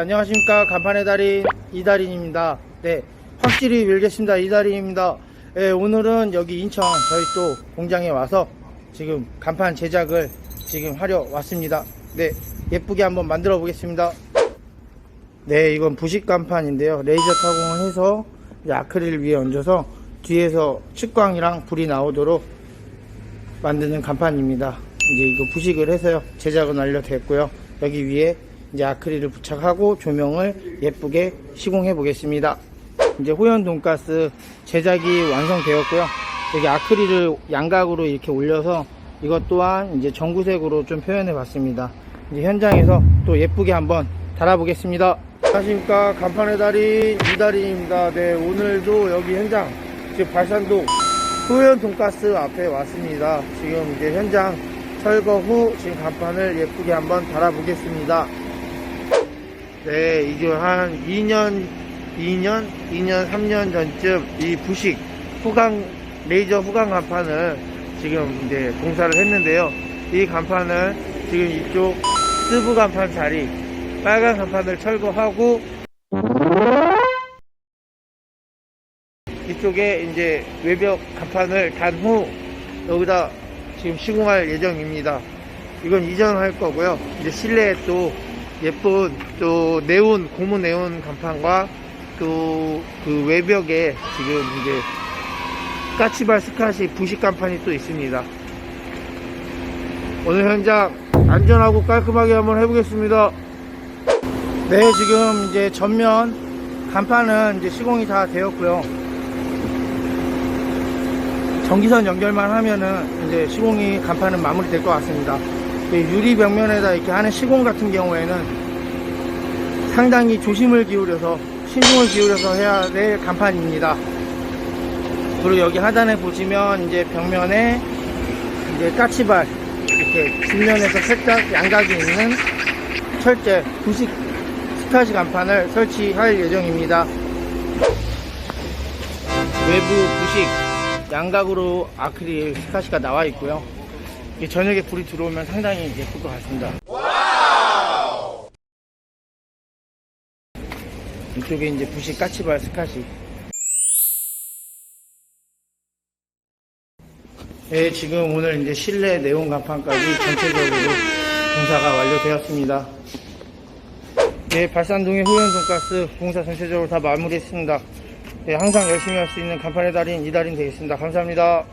네, 안녕하십니까. 간판의 달인 이달인입니다. 네, 확실히 밀겠습니다. 이달인입니다. 네, 오늘은 여기 인천 저희 또 공장에 와서 지금 간판 제작을 지금 하려 왔습니다. 네, 예쁘게 한번 만들어 보겠습니다. 네, 이건 부식 간판인데요. 레이저 타공을 해서 아크릴 위에 얹어서 뒤에서 측광이랑 불이 나오도록 만드는 간판입니다. 이제 이거 부식을 해서요. 제작은 완료됐고요. 여기 위에 이제 아크릴을 부착하고 조명을 예쁘게 시공해 보겠습니다. 이제 호연 돈가스 제작이 완성되었고요. 여기 아크릴을 양각으로 이렇게 올려서 이것 또한 이제 전구색으로 좀 표현해 봤습니다. 이제 현장에서 또 예쁘게 한번 달아보겠습니다. 안녕하십니까. 간판의 달인 이달인입니다. 네, 오늘도 여기 현장, 지금 발산동 호연 돈가스 앞에 왔습니다. 지금 이제 현장 철거 후 지금 간판을 예쁘게 한번 달아보겠습니다. 네, 이게 한 2년, 2년, 2년, 3년 전쯤 이 부식 후광, 레이저 후광 간판을 지금 이제 공사를 했는데요. 이 간판을 지금 이쪽 스브 간판 자리, 빨간 간판을 철거하고 이쪽에 이제 외벽 간판을 단 후 여기다 지금 시공할 예정입니다. 이건 이전할 거고요. 이제 실내에 또 예쁜 또 네온 고무 네온 간판과 또 그 외벽에 지금 이제 까치발 스카시 부식 간판이 또 있습니다. 오늘 현장 안전하고 깔끔하게 한번 해보겠습니다. 네, 지금 이제 전면 간판은 이제 시공이 다 되었고요. 전기선 연결만 하면은 이제 시공이 간판은 마무리될 것 같습니다. 이 유리 벽면에다 이렇게 하는 시공 같은 경우에는 상당히 조심을 기울여서 신중을 기울여서 해야 될 간판입니다. 그리고 여기 하단에 보시면 이제 벽면에 이제 까치발 이렇게 뒷면에서 살짝 양각이 있는 철제 부식 스타시 간판을 설치할 예정입니다. 외부 부식 양각으로 아크릴 스카시가 나와 있고요. 저녁에 불이 들어오면 상당히 예쁠 것 같습니다. 이쪽에 이제 부식 까치발 스카시. 네, 지금 오늘 이제 실내 네온 간판까지 전체적으로 공사가 완료되었습니다. 네, 발산동의 호연 돈가스 공사 전체적으로 다 마무리했습니다. 네, 항상 열심히 할 수 있는 간판의 달인 이달인 되겠습니다. 감사합니다.